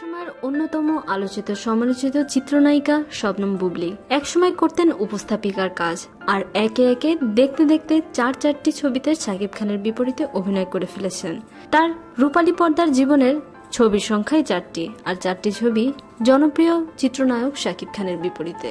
সময়ের অন্যতম আলোচিত সমালোচিত চিত্রনায়িকা শবনম বুবলি। একসময় করতেন উপস্থাপিকার কাজ, আর একে একে দেখতে দেখতে চার চারটি ছবিতে শাকিব খানের বিপরীতে অভিনয় করে ফেলেছেন। তার রূপালী পর্দার জীবনের ছবির সংখ্যাই চারটি, আর চারটি ছবি জনপ্রিয় চিত্রনায়ক শাকিব খানের বিপরীতে।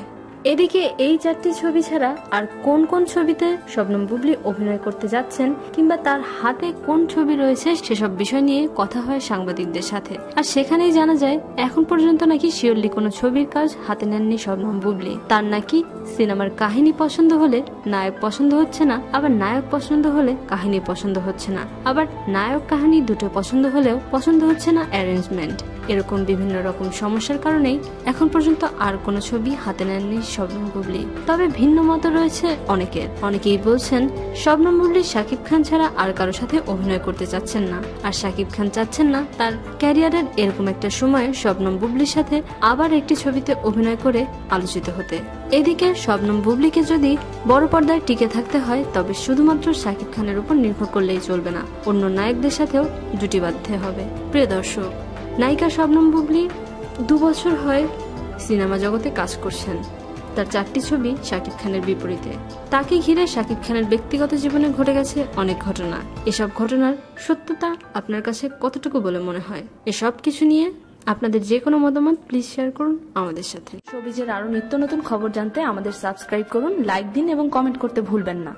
এদিকে এই চারটি ছবি ছাড়া আর কোন কোন ছবিতে শবনম বুবলি অভিনয় করতে যাচ্ছেন কিংবা তার হাতে কোন ছবি রয়েছে সেসব বিষয় নিয়ে কথা হয় সাংবাদিকদের সাথে। আর সেখানেই জানা যায়, এখন পর্যন্ত নাকি শিওরলি কোনো ছবির কাজ হাতে নেননি শবনম বুবলি। তার নাকি সিনেমার কাহিনী পছন্দ হলে নায়ক পছন্দ হচ্ছে না, আবার নায়ক পছন্দ হলে কাহিনী পছন্দ হচ্ছে না। আবার নায়ক কাহিনী দুটো পছন্দ হলেও পছন্দ হচ্ছে না অ্যারেঞ্জমেন্ট এরকম বিভিন্ন রকম সমস্যার কারণেই এখন পর্যন্ত আর কোনো ছবি হাতে নেননি শবনম বুবলি। তবে ভিন্ন মত রয়েছে অনেকের। অনেকেই বলছেন, শবনম বুবলি শাকিব খান ছাড়া আর কারও সাথে অভিনয় করতে চাচ্ছেন না। আর শাকিব খান চাচ্ছেন না, তার ক্যারিয়ারের এরকম একটা সময়ে শবনম বুবলির সাথে আবার একটি ছবিতে অভিনয় করে আলোচিত হতে। এদিকে শবনম বুবলিকে যদি বড় পর্দায় টিকে থাকতে হয়, তবে শুধুমাত্র শাকিব খানের উপর নির্ভর করলেই চলবে না। অন্য নায়কদের সাথেও জুটি বাঁধতে হবে। প্রিয় দর্শক নায়িকা শবনম বুবলি দু বছর হয় সিনেমা জগতে কাজ করছেন। তার চারটি ছবি শাকিব খানের বিপরীতে। তাকে ঘিরে শাকিব খানের ব্যক্তিগত জীবনে ঘটে গেছে অনেক ঘটনা। এসব ঘটনার সত্যতা আপনার কাছে কতটুকু বলে মনে হয়? এসব কিছু নিয়ে আপনাদের যে কোনো মতামত প্লিজ শেয়ার করুন আমাদের সাথে। শোবিজের আরও নিত্য নতুন খবর জানতে আমাদের সাবস্ক্রাইব করুন লাইক দিন এবং কমেন্ট করতে ভুলবেন না।